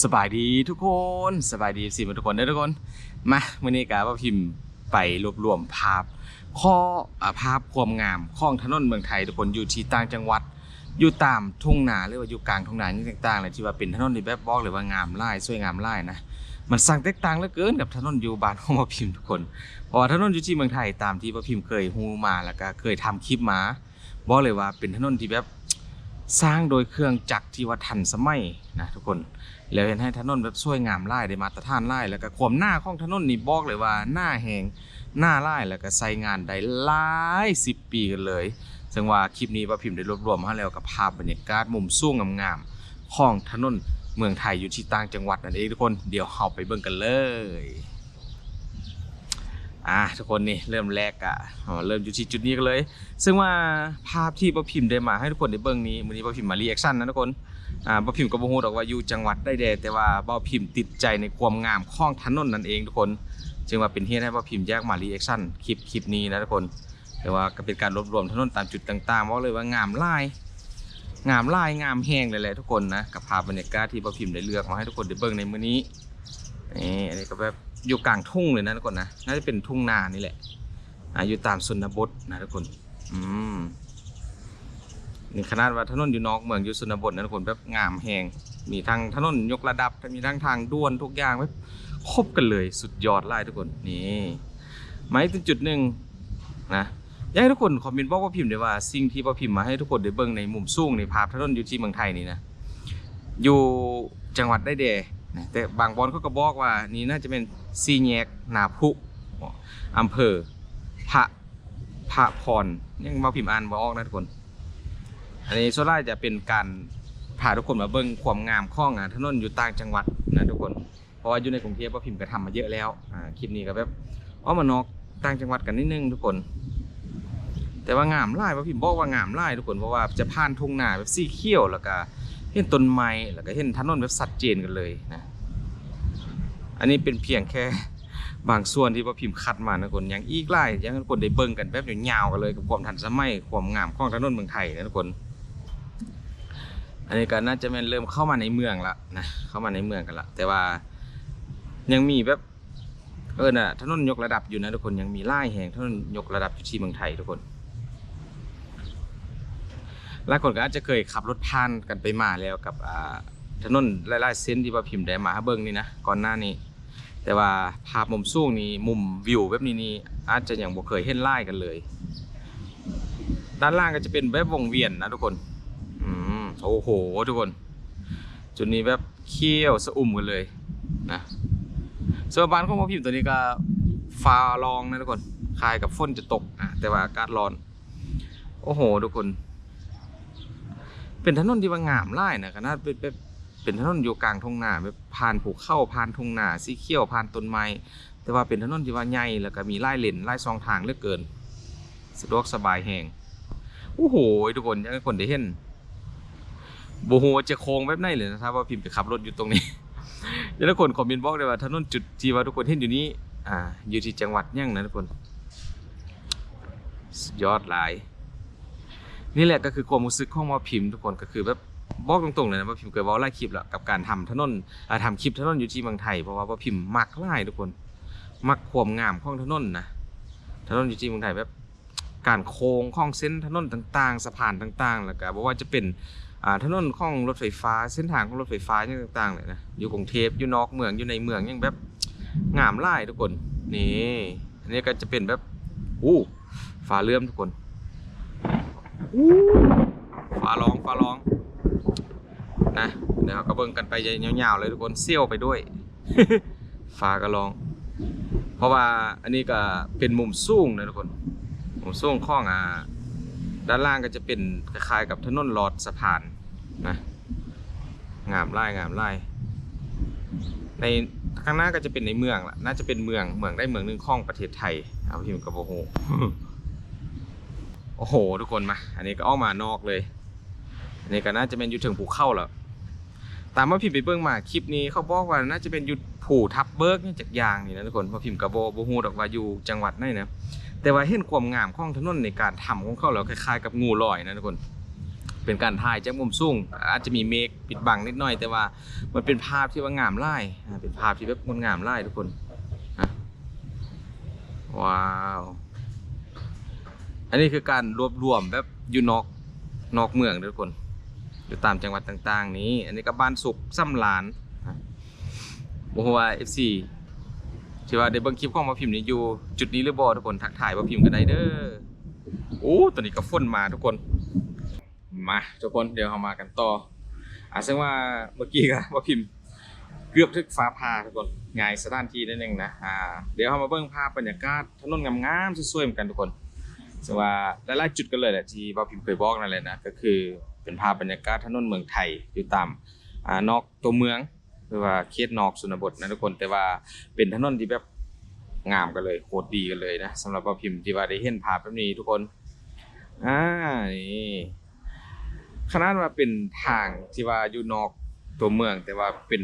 สบายดีทุกคนสบายดีสิทุกคนเด้อทุกคน มาวันนี้กาว่าพิมพ์ไปรวบรวมภาพ ข้ออภาพความงามของถนนเมืองไทยทุกคนอยู่ที่ต่างจังหวัด อยู่ตามทุ่งนาหรือว่าอยู่กลางทุ่งนานี่ต่างๆเลยที่ว่าเป็นถนนที่แบบบอกเลยว่างามไล่สวยงามไล่นะมันสั่งแตกต่างเหลือเกินกับถนนอยู่บ้านของพ่อพิมพ์ทุกคนเพราะว่าถนนอยู่ที่เมืองไทยตามที่พ่อพิมพ์เคยฮู้มาแล้วก็เคยทำคลิปมาบอกเลยว่าเป็นถนนที่แบบสร้างโดยเครื่องจักรที่ว่าทันสมัยนะทุกคน แล้วเห็นให้ถนนแบบสวยงามไล่ได้มาตรฐานไล่แล้วก็ความหน้าของถนนนี่บอกเลยว่าหน้าแหงหน้าไล่แล้วก็ใส่งานได้หลายสิบปีกันเลย ซึ่งว่าคลิปนี้ว่าพิมพ์ได้รวบรวมมาแล้วกับภาพบรรยากาศมุมสูงงามๆของถนนเมืองไทยอยู่ที่ต่างจังหวัดนั่นเองทุกคนเดี๋ยวเราไปเบิ่งกันเลย อะทุกคนนี่เริ่มแรกอะเริ่มอยู่ที่จุดนี้กันเลย ซึ่งว่าภาพที่ป้าพิมพ์ได้มาให้ทุกคนได้เบิ่งนี้วันนี้ป้าพิมพ์มารีแอคชั่นนะทุกคนอ่าบ่พิมพ์ก็บ่ฮู้ดอกว่าอยู่จังหวัดใดแดแต่ว่าบ่พิมพ์ติดใจในความงามของถนนนั่นเองทุกคน จึงว่าเป็นเหตุให้บ่พิมพ์แยกมารีแอคชั่นคลิปคลิปนี้นะทุกคน แต่ว่าก็เป็นการรวบรวมถนนตามจุดต่างๆบอกเลยว่างามลายงามลายงามแห้งเลยแหละทุกคนนะกับภาพบรรยากาศที่บ่พิมพ์ได้เลือกมาให้ทุกคนได้เบิ่งในมื้อนี้นี่อันนี้ก็แบบ อยู่กลางทุ่งเลยนะทุกคนนะน่าจะเป็นทุ่งนานี่แหละอ่าอยู่ตามชนบทนะทุกคนอืมนี่ขนาดว่าถนนอยู่นอกเมืองอยู่ชนบทนะทุกคนแบบงามแหงมีทั้งถนนยกระดับมีทั้งทางด่วนทุกอย่างแบบครบกันเลยสุดยอดไล่ทุกคนนี่มาถึงจุดหนึ่งนะอยากให้ทุกคนคอมเมนต์บอกว่าพิมพ์ได้ว่าสิ่งที่พ่อพิมพ์มาให้ทุกคนได้เบิ่งในมุมสูงในภาพถนนอยู่ที่เมืองไทยนี่นะอยู่จังหวัดได้เดนะแต่บางบอนเขาก็บอกว่านี่น่าจะเป็น ซีแยกนาพุอำเภอพระพระพรยังมาพิมพ์อ่านบ่ออกนะทุกคน อันนี้โซล่าจะเป็นการพาทุกคนมาเบิ่งความงามข้องอะถนนอยู่ต่างจังหวัดนะทุกคน เพราะว่าอยู่ในกรุงเทพว่าพิมพ์ก็ทำมาเยอะแล้วอ่าคลิปนี้ก็แบบอ้อมานอกต่างจังหวัดกันนิดนึงทุกคน แต่ว่างามไล่ว่าพิมพ์บอกว่างามไล่ทุกคนเพราะว่าจะผ่านทุ่งนาแบบสีเขียวแล้วก็เห็นต้นไม้แล้วก็เห็นถนนแบบชัดเจนกันเลยนะ อันนี้เป็นเพียงแค่บางส่วนที่ว่าพิมพ์คัดมานะทุกคนยังอีกไล่ยังทุกคนได้เบิ่งกันแบบยาวกันเลยกับความทันสมัยความงามของถนนเมืองไทยนะทุกคน อันนี้ก็น่าจะเป็นเริ่มเข้ามาในเมืองละนะเข้ามาในเมืองกันละแต่ว่ายังมีแบบเออน่ะถนนยกระดับอยู่นะทุกคนยังมีไล่แห่งถนนยกระดับอยู่ที่เมืองไทยทุกคนหลายคนก็อาจจะเคยขับรถผ่านกันไปมาแล้วกับถนนหลายๆเส้นที่ว่าพิมพ์ได้มาให้เบิ่งนี่นะก่อนหน้านี้ แต่ว่าภาพมุมสูงนี่มุมวิวแบบนี้นี่อาจจะยังบ่เคยเห็นไล่กันเลย ด้านล่างก็จะเป็นแบบวงเวียนนะทุกคนอืมโอ้โหทุกคน จุดนี้แบบเขี้ยวสะอุ่มกันเลยนะส่วนบ้านของพ่อพิมพ์ตัวนี้ก็ฟ้าลองนะทุกคนคลายกับฝนจะตกอะแต่ว่าอากาศร้อน โอ้โห ทุกคน เป็นถนนที่ว่างามไล่นะขนาดเป็นแบบ เป็นถนนอยู่กลางทุ่งนาแบบผ่านภูเขาผ่านทุ่งนาสีเขียวผ่านต้นไม้แต่ว่าเป็นถนนที่ว่าใหญ่แล้วก็มีไล่เลนไล่สองทางเหลือเกิน สะดวกสบายแหงโอ้โหทุกคนยังคนได้เห็นโบโหจะโค้งแบบไหนเลยนะครับว่าพิมพ์ไปขับรถอยู่ตรงนี้เดี๋ยวทุกคนคอมเมนต์บอกเลยว่าถนนจุดที่ว่าทุกคนเห็นอยู่นี้อ่าอยู่ที่จังหวัดยังนะทุกคนยอดหลาย นี่แหละก็คือความรู้สึกของว่าพิมพ์ทุกคนก็คือแบบ บอกตรงๆเลยนะว่าพิมพ์เคยบอกไล่คลิปแล้วกับการทำถนนอ่าทำคลิปถนนอยู่ที่เมืองไทยเพราะว่าพิมพ์มักไล่ทุกคนมักความงามของถนนนะถนนอยู่ที่เมืองไทยแบบการโค้งของเส้นถนนต่างๆสะพานต่างๆแล้วก็บอกว่าจะเป็นอ่าถนนของรถไฟฟ้า เส้นทางของรถไฟฟ้าอย่างต่างๆเลยนะอยู่กรุงเทพอยู่นอกเมืองอยู่ในเมืองยังแบบงามไล่ทุกคนนี่อันนี้ก็จะเป็นแบบอู้ฟ้าเลื่อมทุกคนอู้ฟ้าร้องฟ้าร้อง นะเดี๋ยวเราก็เบิ่งกันไปยาวๆเลยทุกคนเซี่ยวไปด้วยฟ้าก็ร้อง เพราะว่าอันนี้ก็เป็นมุมสูงนะทุกคนมุมสูงข้องอ่าด้านล่างก็จะเป็นคล้ายๆกับถนนลอดสะพานนะงามไล่งามไล่ในข้างหน้าก็จะเป็นในเมืองละน่าจะเป็นเมืองเมืองได้เมืองหนึ่งข้องประเทศไทยเอาพิมพ์กับโอ้โหโอ้โห ทุกคนมา อันนี้ก็ออกมานอกเลย อันนี้ก็น่าจะเป็นอยู่ถึงภูเข้าแล้ว ตามว่าพิมพ์ไปเบื้องมาคลิปนี้เขาบอกว่าน่าจะเป็นอยู่ผูทับเบิกนี่จากยางนี่นะทุกคนพราพิมพ์กับโบโบฮูดอกว่าอยู่จังหวัดไหนนะแต่ว่าเห็นความงามของถนนในการทำของเขาแล้วคล้ายๆกับงูลอยนะทุกคน เป็นการถ่ายจากมุมสูงอาจจะมีเมฆปิดบังนิดหน่อย แต่ว่ามันเป็นภาพที่ว่างามไล่เป็นภาพที่แบบงดงามไล่ทุกคนว้าวอันนี้คือการรวบรวมแบบอยู่นอกนอกเมืองทุกคน อยู่ตามจังหวัดต่างๆ นี้ อันนี้ก็บ้านสุขซ้ำหลานอะบ่ฮู้ว่า FC ที่ว่าได้เบิ่งคลิปของมาพิมพ์นี้อยู่ จุดนี้หรือบ่ทุกคนทักทายมาพิมพ์กันได้เด้อโอ้ตอนนี้ก็ฝนมาทุกคนมาทุกคนเดี๋ยวเรามากันต่ออะซึ่งว่าเมื่อกี้ก็มาพิมพ์เกือบถึกฟ้าผ่าทุกคนง่ายสถานที่นิดนึงนะอ่าเดี๋ยวเรามาเบิ่งภาพบรรยากาศถนนงามๆสวยๆเหมือนกันทุกคนซึ่งว่าหลายๆจุดกันเลยแหละที่ว่าพิมพ์เคยบอกนั่นแหละนะก็คือ เป็นภาพบรรยากาศถนนเมืองไทยอยู่ตามอนอกตัวเมืองหรือว่าเขตนอกสุนบทนะทุกคนแต่ว่าเป็นถนนที่แบบงามกันเลยโคตรดีกันเลยนะสำหรับว่าพิมพ์ที่ว่าได้เห็นภาพแบบนี้ทุกคนอ่านี่ขนาดว่าเป็นทางที่ว่าอยู่นอกตัวเมือง แต่ว่าเป็น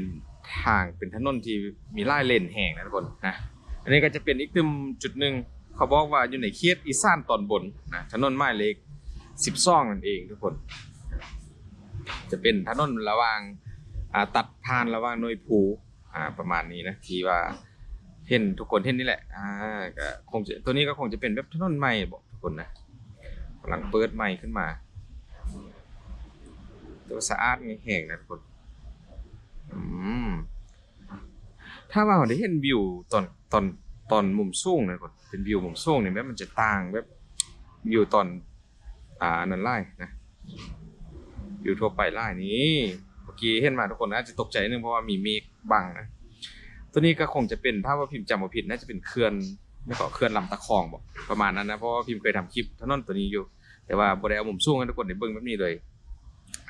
ทางเป็นถนนที่มีลายเลนแห่งนะทุกคนนะอันนี้ก็จะเป็นอีกตึมจุดหนึ่งเขาบอกว่าอยู่ในเขตอีสานตอนบนนะถนนไม้เล็กสิบซองนั่นเองทุกคน จะเป็นถนนระหว่างตัดผ่านระหว่างหน่วยภูประมาณนี้นะที่ว่าเห็นทุกคนเห็นนี่แหละอ่าก็คงจะตัวนี้ก็คงจะเป็นแบบถนนใหม่บอกทุกคนนะกำลังเปิดใหม่ขึ้นมา ตัวสะอาดไงแห้งนะทุกคนอืมถ้าว่าเราได้เห็นวิวตอนตอนตอนมุมสูงนะทุกคนเป็นวิวมุมสูงเนี่ยแบบมันจะต่างแบบวิวตอนอ่านั่นไล่นะ วิวทั่วไปไล่นี้เมื่อกี้เห็นมาทุกคนอาจะตกใจนึงเพราะว่ามีเมฆบังนะตัวนี้ก็คงจะเป็นถ้าว่าพิมพ์จำมาผิดน่าจะเป็นเขื่อนไม่ก็เขื่อนลำตะคองบอกประมาณนั้นนะเพราะว่าพิมพ์เคยทำคลิปถนนตัวนี้อยู่ แต่ว่าบ่ได้เอามุมสูงให้ทุกคนได้เบิ่งแบบนี้เลย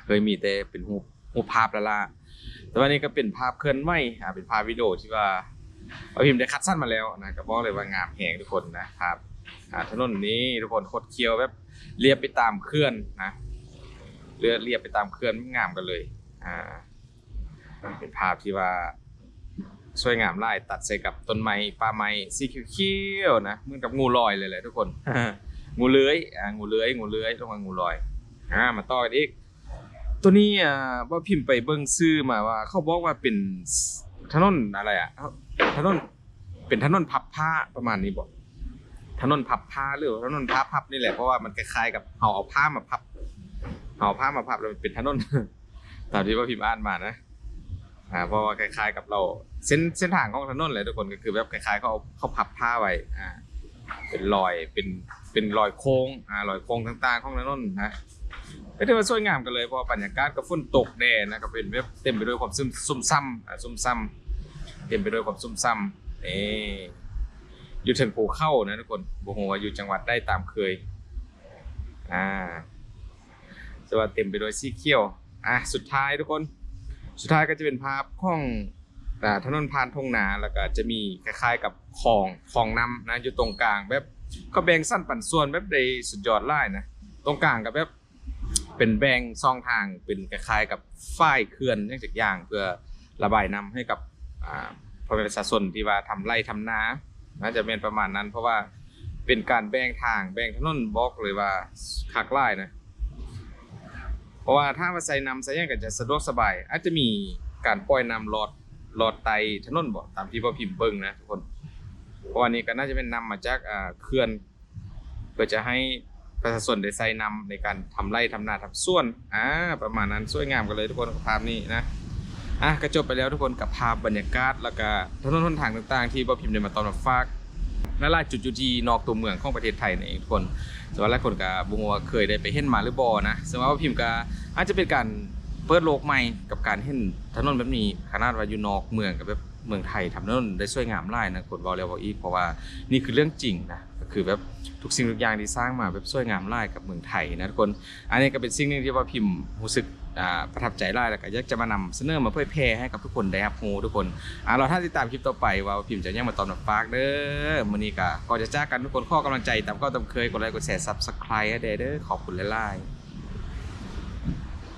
เคยมีแต่เป็นรูปรูภาพละล่ะแต่ว่านี่ก็เป็นภาพเคลื่อนไหวอ่าเป็นภาพวิดีโอที่ว่าเอาพิมพ์ได้คัดสั้นมาแล้วนะก็บอกเลยว่างามแหงทุกคนนะภาพอ่าถนนนี้ทุกคนโคตรเคี้ยวแบบเรียบไปตามเคลื่อนนะ เรียบเรียบไปตามเคลื่อนงามกันเลย อ่า เป็นภาพที่ว่าสวยงามไล่ตัดใส่กับต้นไม้ป่าไม้สีเขียวๆนะเหมือนกับงูลอยเลยแหละทุกคน งูเลื้อยอ่างูเลื้อยงูเลื้อยลงมางูลอยอ่ามาต่อกันอีกตัวนี้อ่าว่าพิมพ์ไปเบิ่งซื้อมาว่า เขาบอกว่าเป็นถนนอะไรอะถนนเป็นถนนพับผ้าประมาณนี้บ่ถนนพับผ้าหรือว่าถนนผ้าพับนี่แหละเพราะว่ามันคล้ายๆกับเอาเอาผ้ามาพับ เอาผ้ามาพับแล้วเป็นถนนตามที่ว่าพิมพ์อ่านมานะอ่าเพราะว่าคล้ายๆกับเราเส้นเส้นทางของถนนเลยทุกคนก็คือแบบคล้ายๆเขาเขาพับผ้าไว้อ่าเป็นรอยเป็นเป็นรอยโค้งอ่ารอยโค้งต่างๆของถนนนะก็ถือว่าสวยงามกันเลยเพราะว่าบรรยากาศก็ฝนตกแดดนะก็เป็นแบบเต็มไปด้วยความซุ่มซุ่มซ้ำอ่าซุ่มซ้ำเต็มไปด้วยความซุ่มซ้ำนี่อยู่ถึงภูเข้านะทุกคนบ่ฮู้ว่าอยู่จังหวัดได้ตามเคยอ่า สวัสดเต็มไปด้วยสีเขียวอะสุดท้ายทุกคน สุดท้ายก็จะเป็นภาพของอ่าถนนพานทงนาแล้วก็จะมีคล้ายๆกับคลองคลองน้ำนะอยู่ตรงกลางแบบก็แบ่งสั้นปั่นส่วนแบบได้สุดยอดไล่นะตรงกลางกับแบบเป็นแบ่งซองทางเป็นคล้ายๆกับฝ้ายเขื่อนเนื่องจากอย่างเพื่อระบายน้ำให้กับอ่าพ่อแม่ประชาชนที่ว่าทำไร่ทำนาน่าจะเป็นประมาณนั้น เพราะว่าเป็นการแบ่งทางแบ่งถนนบล็อกเลยว่าคักไล่นะ ราะว่าถ้ามาใส่นำใส่ยังก็จะสะดวกสบาย อาจจะมีการปล่อยนำหลอดหลอดไตถนนบ่ตามที่พ่อพิมพ์เบิ่งนะทุกคน เพราะว่านี้ก็น่าจะเป็นนำมาจากอ่าเขื่อนเพื่อจะให้ประชาชนได้ใส่นำในการทำไร่ทำนาทำสวนอ่าประมาณนั้นสวยงามกันเลยทุกคนกับภาพนี้นะอะก็จบไปแล้วทุกคนกับภาพบรรยากาศแล้วก็ถนนหนทางต่างๆ ที่พ่อพิมพ์ได้มาตอนมาฝาก หลายจุดอยู่ที่นอกตัวเมืองของประเทศไทยนั่นเองทุกคนแต่ว่าหลายคนก็บ่ฮู้ว่าเคยได้ไปเห็นมาหรือบ่นะซึ่งว่าพิมพ์ก็อาจจะเป็นการเปิดโลกใหม่กับการเห็นถนนแบบนี้ขนาดว่าอยู่นอกเมืองกับแบบ เมืองไทยทำถนนได้สวยงามหลายนะคนเว้าแล้วเว้าอีกเพราะว่านี่คือเรื่องจริงนะก็คือแบบทุกสิ่งทุกอย่างที่สร้างมาแบบสวยงามหลายกับเมืองไทยนะทุกคนอันนี้ก็เป็นสิ่งหนึ่งที่ว่าพิมพ์รู้สึกประทับใจหลายแล้วก็อยากจะมานำเสนอมาเผยแพร่ให้กับทุกคนได้รับรู้ทุกคนอ่าเราถ้าติดตามคลิปต่อไปว่าพิมพ์จะยังมาตอนแบบฝากเด้อมื้อนี้ก็ก่อนจะจ้ากันทุกคนข้อกำลังใจตามก็ตามเคยกดไลค์กดแชร์ Subscribe ให้เด้อขอบคุณหลายๆ